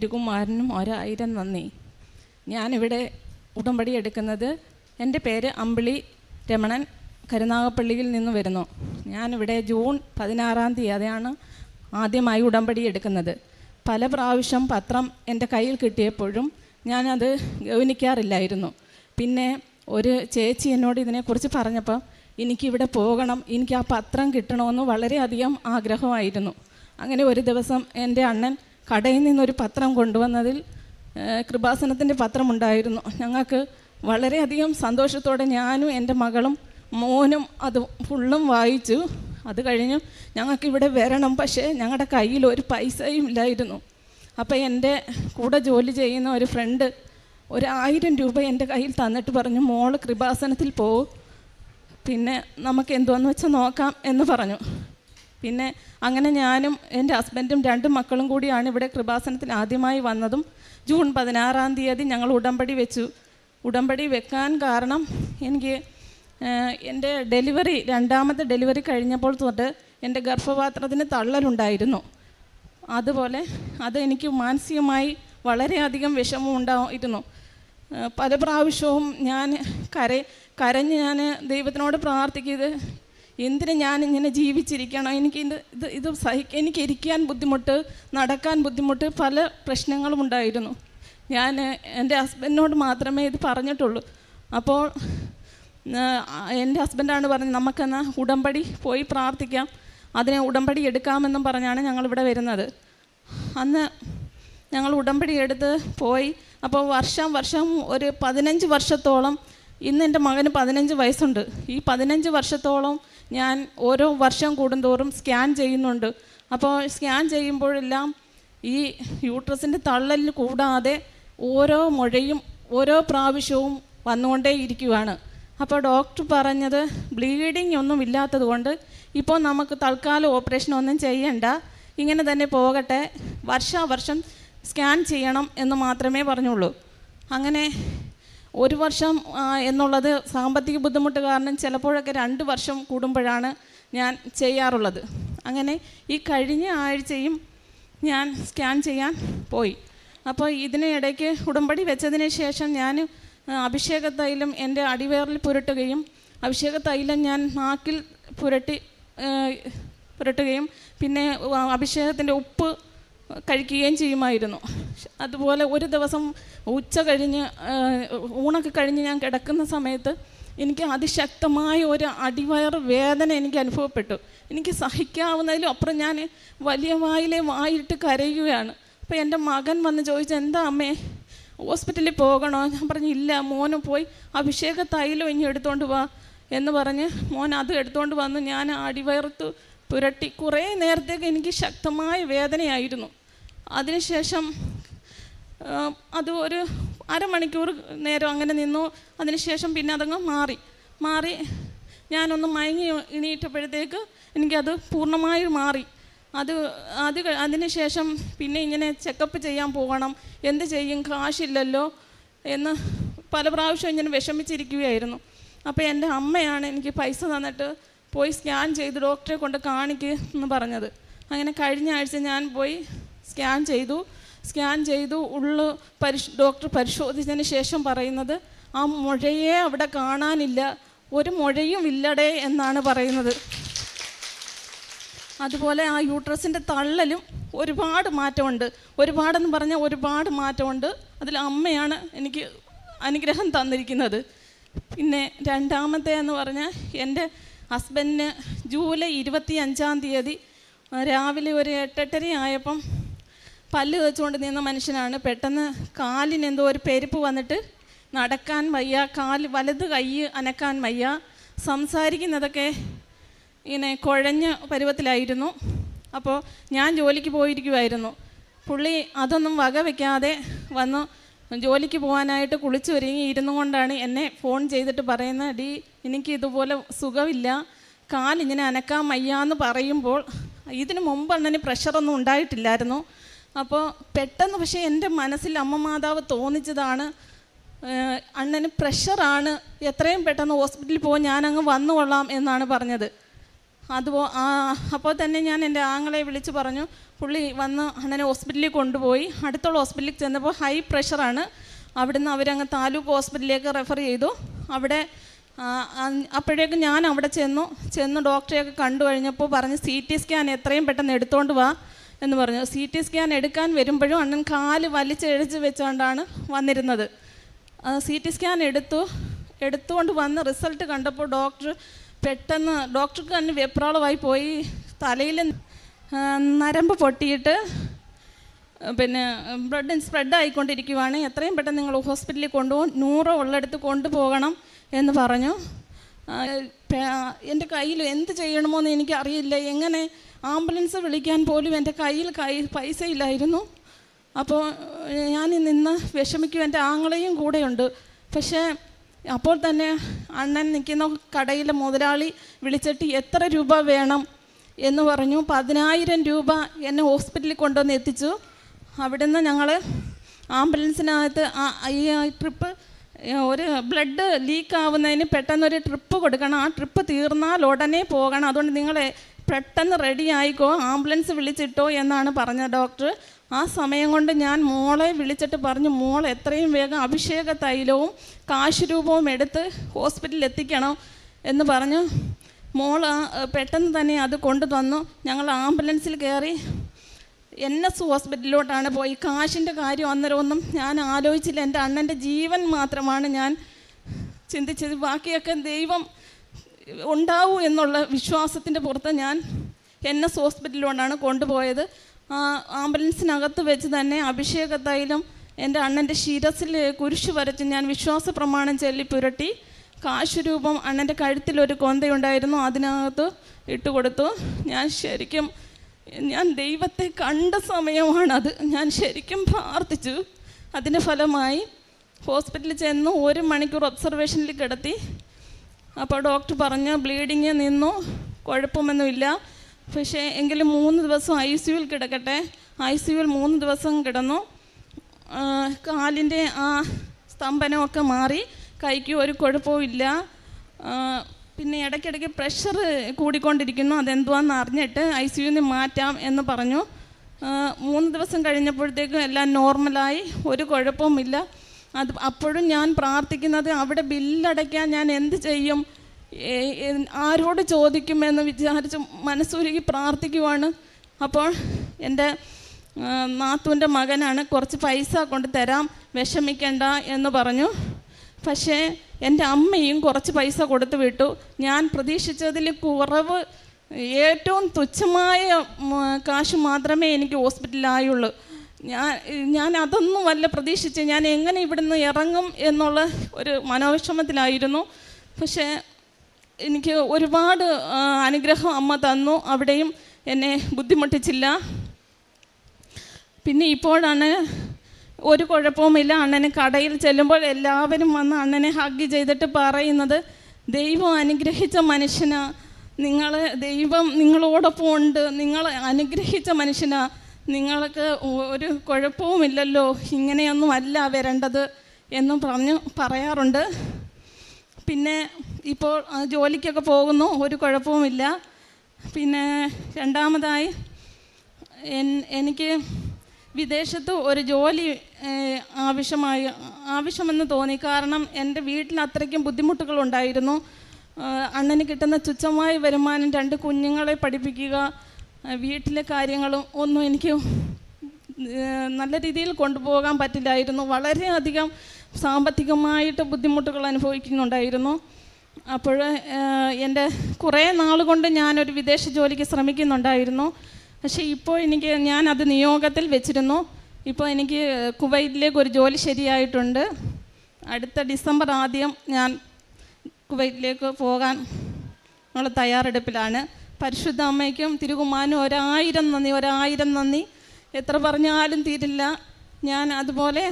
തിരുകുമാരനും ഒരായിരം നന്ദി. ഞാനിവിടെ ഉടമ്പടി എടുക്കുന്നത് എന്റെ പേര് അമ്പിളി രമണൻ കരുനാഗപ്പള്ളിയിൽ നിന്ന് വരുന്നു. ഞാനിവിടെ ജൂൺ പതിനാറാം തീയതിയാണ് ആദ്യമായി ഉടമ്പടി എടുക്കുന്നത്. പല പ്രാവശ്യം പത്രം എന്റെ കയ്യിൽ കിട്ടിയപ്പോഴും ഞാനത് ഗൗനിക്കാറില്ലായിരുന്നു. പിന്നെ ഒരു ചേച്ചി എന്നോട് ഇതിനെക്കുറിച്ച് പറഞ്ഞപ്പോൾ എനിക്കിവിടെ പോകണം എനിക്ക് ആ പത്രം കിട്ടണമെന്ന് വളരെയധികം ആഗ്രഹമായിരുന്നു. അങ്ങനെ ഒരു ദിവസം എന്റെ അണ്ണൻ കടയിൽ നിന്നൊരു പത്രം കൊണ്ടുവന്നതിൽ കൃപാസനത്തിന്റെ പത്രമുണ്ടായിരുന്നു. ഞങ്ങൾക്ക് വളരെയധികം സന്തോഷത്തോടെ ഞാനും എന്റെ മകളും മോനും അത് ഫുള്ളും വായിച്ചു. അത് കഴിഞ്ഞു ഞങ്ങൾക്ക് ഇവിടെ വരണം. പക്ഷേ ഞങ്ങളുടെ കയ്യിൽ ഒരു പൈസയും ഇല്ലായിരുന്നു. അപ്പോൾ എന്റെ കൂടെ ജോലി ചെയ്യുന്ന ഒരു ഫ്രണ്ട് ഒരു ആയിരം രൂപ എന്റെ കയ്യിൽ തന്നിട്ട് പറഞ്ഞു മോൾ കൃപാസനത്തിൽ പോകും പിന്നെ നമുക്ക് എന്തോന്ന് വെച്ചാൽ നോക്കാം എന്ന് പറഞ്ഞു. പിന്നെ അങ്ങനെ ഞാനും എന്റെ ഹസ്ബൻഡും രണ്ട് മക്കളും കൂടിയാണ് ഇവിടെ കൃപാസനത്തിൽ ആദ്യമായി വന്നതും. ജൂൺ പതിനാറാം തീയതി ഞങ്ങൾ ഉടമ്പടി വെച്ചു. ഉടമ്പടി വെക്കാൻ കാരണം എനിക്ക് എന്റെ ഡെലിവറി രണ്ടാമത്തെ ഡെലിവറി കഴിഞ്ഞപ്പോൾ തൊട്ട് എന്റെ ഗർഭപാത്രത്തിന് തള്ളലുണ്ടായിരുന്നു. അതുപോലെ അത് എനിക്ക് മാനസികമായി വളരെയധികം വിഷമം ഉണ്ടായിരുന്നു. പല പ്രാവശ്യവും ഞാൻ കര കരഞ്ഞ് ഞാൻ ദൈവത്തിനോട് പ്രാർത്ഥിക്കുന്നത് എന്തിന് ഞാൻ ഇങ്ങനെ ജീവിച്ചിരിക്കണം? എനിക്ക് ഇത് ഇത് ഇത് സഹിക്ക എനിക്ക് ഇരിക്കാൻ ബുദ്ധിമുട്ട് നടക്കാൻ ബുദ്ധിമുട്ട് പല പ്രശ്നങ്ങളും ഉണ്ടായിരുന്നു. ഞാൻ എന്റെ ഹസ്ബൻഡിനോട് മാത്രമേ ഇത് പറഞ്ഞിട്ടുള്ളൂ. അപ്പോൾ എന്റെ ഹസ്ബൻഡാണ് പറഞ്ഞത് നമുക്കെന്നാൽ ഉടമ്പടി പോയി പ്രാർത്ഥിക്കാം. അതിനെ ഉടമ്പടി എടുക്കാമെന്നും പറഞ്ഞാണ് ഞങ്ങളിവിടെ വരുന്നത്. അന്ന് ഞങ്ങൾ ഉടമ്പടി എടുത്ത് പോയി. അപ്പോൾ വർഷം വർഷം ഒരു പതിനഞ്ച് വർഷത്തോളം ഇന്ന് എന്റെ മകന് പതിനഞ്ച് വയസ്സുണ്ട്. ഈ പതിനഞ്ച് വർഷത്തോളം ഞാൻ ഓരോ വർഷം കൂടുന്തോറും സ്കാൻ ചെയ്യുന്നുണ്ട്. അപ്പോൾ സ്കാൻ ചെയ്യുമ്പോഴെല്ലാം ഈ യൂട്രസിന്റെ തള്ളലിൽ കൂടാതെ ഓരോ മുഴയും ഓരോ പ്രാവശ്യവും വന്നുകൊണ്ടേ ഇരിക്കുവാണ്. അപ്പോൾ ഡോക്ടർ പറഞ്ഞത് ബ്ലീഡിങ് ഒന്നും ഇല്ലാത്തത് കൊണ്ട് ഇപ്പോൾ നമുക്ക് തൽക്കാലം ഓപ്പറേഷൻ ഒന്നും ചെയ്യണ്ട. ഇങ്ങനെ തന്നെ പോകട്ടെ. വർഷാവർഷം സ്കാൻ ചെയ്യണം എന്ന് മാത്രമേ പറഞ്ഞുള്ളൂ. അങ്ങനെ ഒരു വർഷം എന്നുള്ളത് സാമ്പത്തിക ബുദ്ധിമുട്ട് കാരണം ചിലപ്പോഴൊക്കെ രണ്ട് വർഷം കൂടുമ്പോഴാണ് ഞാൻ ചെയ്യാറുള്ളത്. അങ്ങനെ ഈ കഴിഞ്ഞ ആഴ്ചയും ഞാൻ സ്കാൻ ചെയ്യാൻ പോയി. അപ്പോൾ ഇതിന് ഇടയ്ക്ക് ഉടമ്പടി വെച്ചതിന് ശേഷം ഞാൻ അഭിഷേക തൈലം എന്റെ അടിവേറിൽ പുരട്ടുകയും അഭിഷേക തൈലം ഞാൻ നാക്കിൽ പുരട്ടി പുരട്ടുകയും പിന്നെ അഭിഷേകത്തിന്റെ ഉപ്പ് കഴിക്കുകയും ചെയ്യുമായിരുന്നു. അതുപോലെ ഒരു ദിവസം ഉച്ച കഴിഞ്ഞ് ഊണൊക്കെ കഴിഞ്ഞ് ഞാൻ കിടക്കുന്ന സമയത്ത് എനിക്ക് അതിശക്തമായ ഒരു അടിവയറ് വേദന എനിക്ക് അനുഭവപ്പെട്ടു. എനിക്ക് സഹിക്കാവുന്നതിലും അപ്പുറം ഞാൻ വലിയ വായിലെ വായിട്ട് കരയുകയാണ്. അപ്പോൾ എന്റെ മകൻ വന്ന് ചോദിച്ചു എന്താ അമ്മേ ഹോസ്പിറ്റലിൽ പോകണോ? ഞാൻ പറഞ്ഞു ഇല്ല മോന് പോയി അഭിഷേക തൈലം ഇനി എടുത്തുകൊണ്ട് വാ. എന്ന് പറഞ്ഞ് മോൻ അത് എടുത്തുകൊണ്ട് വന്ന് ഞാൻ അടിവയർത്ത് പുരട്ടി. കുറേ നേരത്തേക്ക് എനിക്ക് ശക്തമായ വേദനയായിരുന്നു. അതിനുശേഷം അത് ഒരു അരമണിക്കൂർ നേരം അങ്ങനെ നിന്നു. അതിനുശേഷം പിന്നെ അതങ്ങ് മാറി. മാറി ഞാനൊന്ന് മയങ്ങി എണീറ്റപ്പോഴത്തേക്ക് എനിക്കത് പൂർണമായി മാറി. അത് അത് അതിനുശേഷം പിന്നെ ഇങ്ങനെ ചെക്കപ്പ് ചെയ്യാൻ പോകണം. എന്ത് ചെയ്യും? കാശില്ലല്ലോ എന്ന് പല പ്രാവശ്യം ഇങ്ങനെ വിഷമിച്ചിരിക്കുകയായിരുന്നു. അപ്പോൾ എന്റെ അമ്മയാണ് എനിക്ക് പൈസ തന്നിട്ട് പോയി സ്കാൻ ചെയ്ത് ഡോക്ടറെ കൊണ്ട് കാണിക്കുക എന്ന് പറഞ്ഞത്. അങ്ങനെ കഴിഞ്ഞ ആഴ്ച ഞാൻ പോയി സ്കാൻ ചെയ്തു. സ്കാൻ ചെയ്തു. ഉള്ളു പരിശ് ഡോക്ടർ പരിശോധിച്ചതിന് ശേഷം പറയുന്നത് ആ മുഴയെ അവിടെ കാണാനില്ല. ഒരു മുഴയും ഇല്ലടേ എന്നാണ് പറയുന്നത്. അതുപോലെ ആ യൂട്രസിന്റെ തള്ളലും ഒരുപാട് മാറ്റമുണ്ട്. ഒരുപാടെന്ന് പറഞ്ഞാൽ ഒരുപാട് മാറ്റമുണ്ട്. അതിൽ അമ്മയാണ് എനിക്ക് അനുഗ്രഹം തന്നിരിക്കുന്നത്. പിന്നെ രണ്ടാമത്തെ എന്ന് പറഞ്ഞാൽ എന്റെ ഹസ്ബൻഡിന് ജൂലൈ ഇരുപത്തി അഞ്ചാം തീയതി രാവിലെ ഒരു എട്ടെട്ടര ആയപ്പം പല്ല് തേച്ചുകൊണ്ട് നിന്ന മനുഷ്യനാണ്. പെട്ടെന്ന് കാലിന് എന്തോ ഒരു പെരുപ്പ് വന്നിട്ട് നടക്കാൻ വയ്യ. കാൽ വലത് കൈ അനക്കാൻ വയ്യ. സംസാരിക്കുന്നതൊക്കെ ഇങ്ങനെ കുഴഞ്ഞ പരുവത്തിലായിരുന്നു. അപ്പോൾ ഞാൻ ജോലിക്ക് പോയിരിക്കുമായിരുന്നു പുള്ളി അതൊന്നും വക വയ്ക്കാതെ വന്നു. ജോലിക്ക് പോകാനായിട്ട് കുളിച്ച് ഒരുങ്ങി ഇരുന്നു കൊണ്ടാണ് എന്നെ ഫോൺ ചെയ്തിട്ട് പറയുന്നത് ഡി എനിക്ക് ഇതുപോലെ സുഖമില്ല. കാലിങ്ങനെ അനക്കാൻ വയ്യാന്ന് പറയുമ്പോൾ ഇതിനു മുമ്പ് അണ്ണന് പ്രഷറൊന്നും ഉണ്ടായിട്ടില്ലായിരുന്നു. അപ്പോൾ പെട്ടെന്ന് പക്ഷേ എന്റെ മനസ്സിൽ അമ്മ മാതാവ് തോന്നിച്ചതാണ് അണ്ണന് പ്രഷറാണ് എത്രയും പെട്ടെന്ന് ഹോസ്പിറ്റലിൽ പോകാൻ ഞാനങ്ങ് വന്നു കൊള്ളാം എന്നാണ് പറഞ്ഞത്. അതുപോ അപ്പോൾ തന്നെ ഞാൻ എന്റെ ആങ്ങളെ വിളിച്ച് പറഞ്ഞു പുള്ളി വന്ന് അണ്ണനെ ഹോസ്പിറ്റലിൽ കൊണ്ടുപോയി അടുത്തുള്ള ഹോസ്പിറ്റലിൽ ചെന്നപ്പോൾ ഹൈ പ്രഷറാണ് അവിടുന്ന് അവരങ്ങ് താലൂക്ക് ഹോസ്പിറ്റലിലേക്ക് റെഫർ ചെയ്തു അവിടെ അപ്പോഴേക്കും ഞാൻ അവിടെ ചെന്നു ചെന്ന് ഡോക്ടറെയൊക്കെ കണ്ടു കഴിഞ്ഞപ്പോൾ പറഞ്ഞ് സി ടി സ്കാൻ എത്രയും പെട്ടെന്ന് എടുത്തോണ്ട് വാ എന്ന് പറഞ്ഞു. സി ടി സ്കാൻ എടുക്കാൻ വരുമ്പോഴും അണ്ണൻ കാൽ വലിച്ചെഴിച്ച് വെച്ചുകൊണ്ടാണ് വന്നിരുന്നത്. സി ടി സ്കാൻ എടുത്തു. എടുത്തുകൊണ്ട് വന്ന് റിസൾട്ട് കണ്ടപ്പോൾ ഡോക്ടർ പെട്ടെന്ന് ഡോക്ടർക്ക് തന്നെ വെപ്രാളമായി പോയി. തലയിൽ നരമ്പ് പൊട്ടിയിട്ട് പിന്നെ ബ്ലഡ് സ്പ്രെഡ് ആയിക്കൊണ്ടിരിക്കുവാണ്. എത്രയും പെട്ടെന്ന് നിങ്ങൾ ഹോസ്പിറ്റലിൽ കൊണ്ടുപോകും. നൂറോ ഉള്ളിടത്ത് കൊണ്ടുപോകണം എന്ന് പറഞ്ഞു. എന്റെ കയ്യിൽ എന്ത് ചെയ്യണമെന്ന് എനിക്കറിയില്ല. എങ്ങനെ ആംബുലൻസ് വിളിക്കാൻ പോലും എന്റെ കയ്യിൽ കൈ പൈസ ഇല്ലായിരുന്നു. അപ്പോൾ ഞാൻ നിന്ന് വിഷമിക്കും. എന്റെ ആങ്ങളെയും കൂടെയുണ്ട്. പക്ഷേ അപ്പോൾ തന്നെ അണ്ണൻ നിൽക്കുന്ന കടയിലെ മുതലാളി വിളിച്ചിട്ട് എത്ര രൂപ വേണം എന്ന് പറഞ്ഞു. പതിനായിരം രൂപ എന്നെ ഹോസ്പിറ്റലിൽ കൊണ്ടുവന്ന് എത്തിച്ചു. അവിടുന്ന് ഞങ്ങൾ ആംബുലൻസിനകത്ത് ഈ ട്രിപ്പ് ഒരു ബ്ലഡ് ലീക്ക് ആവുന്നതിന് പെട്ടെന്നൊരു ട്രിപ്പ് കൊടുക്കണം. ആ ട്രിപ്പ് തീർന്നാൽ ഉടനെ പോകണം. അതുകൊണ്ട് നിങ്ങൾ പെട്ടെന്ന് റെഡി ആയിക്കോ ആംബുലൻസ് വിളിച്ചിട്ടോ എന്നാണ് പറഞ്ഞ ഡോക്ടർ ആ സമയം കൊണ്ട് ഞാൻ മോളെ വിളിച്ചിട്ട് പറഞ്ഞു മോൾ എത്രയും വേഗം അഭിഷേക തൈലവും കാശുരൂപവും എടുത്ത് ഹോസ്പിറ്റലിൽ എത്തിക്കണം എന്ന് പറഞ്ഞു. മോൾ പെട്ടെന്ന് തന്നെ അത് കൊണ്ടുതന്നു ഞങ്ങൾ ആംബുലൻസിൽ കയറി എൻ എസ് ഹോസ്പിറ്റലിലോട്ടാണ് പോയി. കാശിന്റെ കാര്യം അന്നേരം ഒന്നും ഞാൻ ആലോചിച്ചില്ല. എന്റെ അണ്ണന്റെ ജീവൻ മാത്രമാണ് ഞാൻ ചിന്തിച്ചത്. ബാക്കിയൊക്കെ ദൈവം ഉണ്ടാവൂ എന്നുള്ള വിശ്വാസത്തിന്റെ പുറത്ത് ഞാൻ എൻ എസ് ഹോസ്പിറ്റലിലോട്ടാണ് കൊണ്ടുപോയത്. ആംബുലൻസിനകത്ത് വെച്ച് തന്നെ അഭിഷേക എന്റെ അണ്ണന്റെ ശിരസിൽ കുരിശ് വരച്ച് ഞാൻ വിശ്വാസ പ്രമാണം ചൊല്ലി പുരട്ടി. കാശുരൂപം അണ്ണന്റെ കഴുത്തിലൊരു കൊന്തയുണ്ടായിരുന്നു. അതിനകത്ത് ഇട്ട് കൊടുത്തു ഞാൻ ശരിക്കും ഞാൻ ദൈവത്തെ കണ്ട സമയമാണത്. ഞാൻ ശരിക്കും പ്രാർത്ഥിച്ചു. അതിന്റെ ഫലമായി ഹോസ്പിറ്റലിൽ ചെന്നു ഒരു മണിക്കൂർ ഒബ്സർവേഷനിൽ കിടത്തി. അപ്പോൾ ഡോക്ടർ പറഞ്ഞു ബ്ലീഡിങ് നിന്നു കുഴപ്പമൊന്നുമില്ല. പക്ഷേ എങ്കിലും മൂന്ന് ദിവസം ഐ സിയുവിൽ കിടക്കട്ടെ. ഐ സിയുവിൽ മൂന്ന് ദിവസം കിടന്നു. കാലിന്റെ ആ സ്തംഭനമൊക്കെ മാറി. കൈക്ക് ഒരു കുഴപ്പവും ഇല്ല. പിന്നെ ഇടയ്ക്കിടയ്ക്ക് പ്രഷർ കൂടിക്കൊണ്ടിരിക്കുന്നു. അതെന്തുവാന്ന് അറിഞ്ഞിട്ട് ഐ സി നിന്ന് മാറ്റാം എന്ന് പറഞ്ഞു. മൂന്ന് ദിവസം കഴിഞ്ഞപ്പോഴത്തേക്കും എല്ലാം നോർമലായി ഒരു കുഴപ്പവുമില്ല. അത് അപ്പോഴും ഞാൻ പ്രാർത്ഥിക്കുന്നത് അവിടെ ബില്ലടയ്ക്കാൻ ഞാൻ എന്ത് ചെയ്യും? ആരോട് ചോദിക്കുമെന്ന് വിചാരിച്ച് മനസ്സുരുകി പ്രാർത്ഥിക്കുവാണ്. അപ്പോൾ എന്റെ നാത്തൂന്റെ മകനാണ് കുറച്ച് പൈസ കൊണ്ട് തരാം. വിഷമിക്കണ്ട എന്ന് പറഞ്ഞു. പക്ഷേ എന്റെ അമ്മയും കുറച്ച് പൈസ കൊടുത്തു വിട്ടു. ഞാൻ പ്രതീക്ഷിച്ചതിൽ കുറവ് ഏറ്റവും തുച്ഛമായ കാശ് മാത്രമേ എനിക്ക് ഹോസ്പിറ്റലിലായുള്ളൂ. ഞാൻ ഞാൻ അതൊന്നും വല്ല പ്രതീക്ഷിച്ച്. ഞാൻ എങ്ങനെ ഇവിടുന്ന് ഇറങ്ങും എന്നുള്ള ഒരു മനോവിഷമത്തിലായിരുന്നു. പക്ഷേ എനിക്ക് ഒരുപാട് അനുഗ്രഹം അമ്മ തന്നു. അവിടെയും എന്നെ ബുദ്ധിമുട്ടിച്ചില്ല. പിന്നെ ഇപ്പോഴാണ് ഒരു കുഴപ്പവുമില്ല. അണ്ണന് കടയിൽ ചെല്ലുമ്പോൾ എല്ലാവരും വന്ന് അണ്ണനെ ഹഗ് ചെയ്തിട്ട് പറയുന്നത് ദൈവം അനുഗ്രഹിച്ച മനുഷ്യനാ. നിങ്ങൾ ദൈവം നിങ്ങളോടൊപ്പം ഉണ്ട്. നിങ്ങൾ അനുഗ്രഹിച്ച മനുഷ്യനാ. നിങ്ങൾക്ക് ഒരു കുഴപ്പവുമില്ലല്ലോ. ഇങ്ങനെയൊന്നും അല്ല വരേണ്ടത് എന്നും പറഞ്ഞു പറയാറുണ്ട്. പിന്നെ ഇപ്പോൾ ജോലിക്കൊക്കെ പോകുന്നു. ഒരു കുഴപ്പവുമില്ല. പിന്നെ രണ്ടാമതായി എനിക്ക് വിദേശത്ത് ഒരു ജോലി ആവശ്യമായി ആവശ്യമെന്ന് തോന്നി. കാരണം എന്റെ വീട്ടിൽ അത്രയ്ക്കും ബുദ്ധിമുട്ടുകൾ ഉണ്ടായിരുന്നു അണ്ണന് കിട്ടുന്ന തുച്ഛമായ വരുമാനം രണ്ട് കുഞ്ഞുങ്ങളെ പഠിപ്പിക്കുക വീട്ടിലെ കാര്യങ്ങളും ഒന്നും എനിക്ക് നല്ല രീതിയിൽ കൊണ്ടുപോകാൻ പറ്റില്ലായിരുന്നു. വളരെയധികം സാമ്പത്തികമായിട്ട് ബുദ്ധിമുട്ടുകൾ അനുഭവിക്കുന്നുണ്ടായിരുന്നു. അപ്പോൾ എന്റെ കുറേ നാൾ കൊണ്ട് ഞാനൊരു വിദേശ ജോലിക്ക് ശ്രമിക്കുന്നുണ്ടായിരുന്നു. പക്ഷേ ഇപ്പോൾ എനിക്ക് ഞാൻ അത് നിയോഗത്തിൽ വെച്ചിരുന്നു. ഇപ്പോൾ എനിക്ക് കുവൈറ്റിലേക്ക് ഒരു ജോലി ശരിയായിട്ടുണ്ട്. അടുത്ത ഡിസംബർ ആദ്യം ഞാൻ കുവൈറ്റിലേക്ക് പോകാൻ ഉള്ള തയ്യാറെടുപ്പിലാണ്. പരിശുദ്ധ അമ്മയ്ക്കും തിരുകുമാനും ഒരായിരം നന്ദി ഒരായിരം നന്ദി. എത്ര പറഞ്ഞാലും തീരില്ല. ഞാൻ അതുപോലെ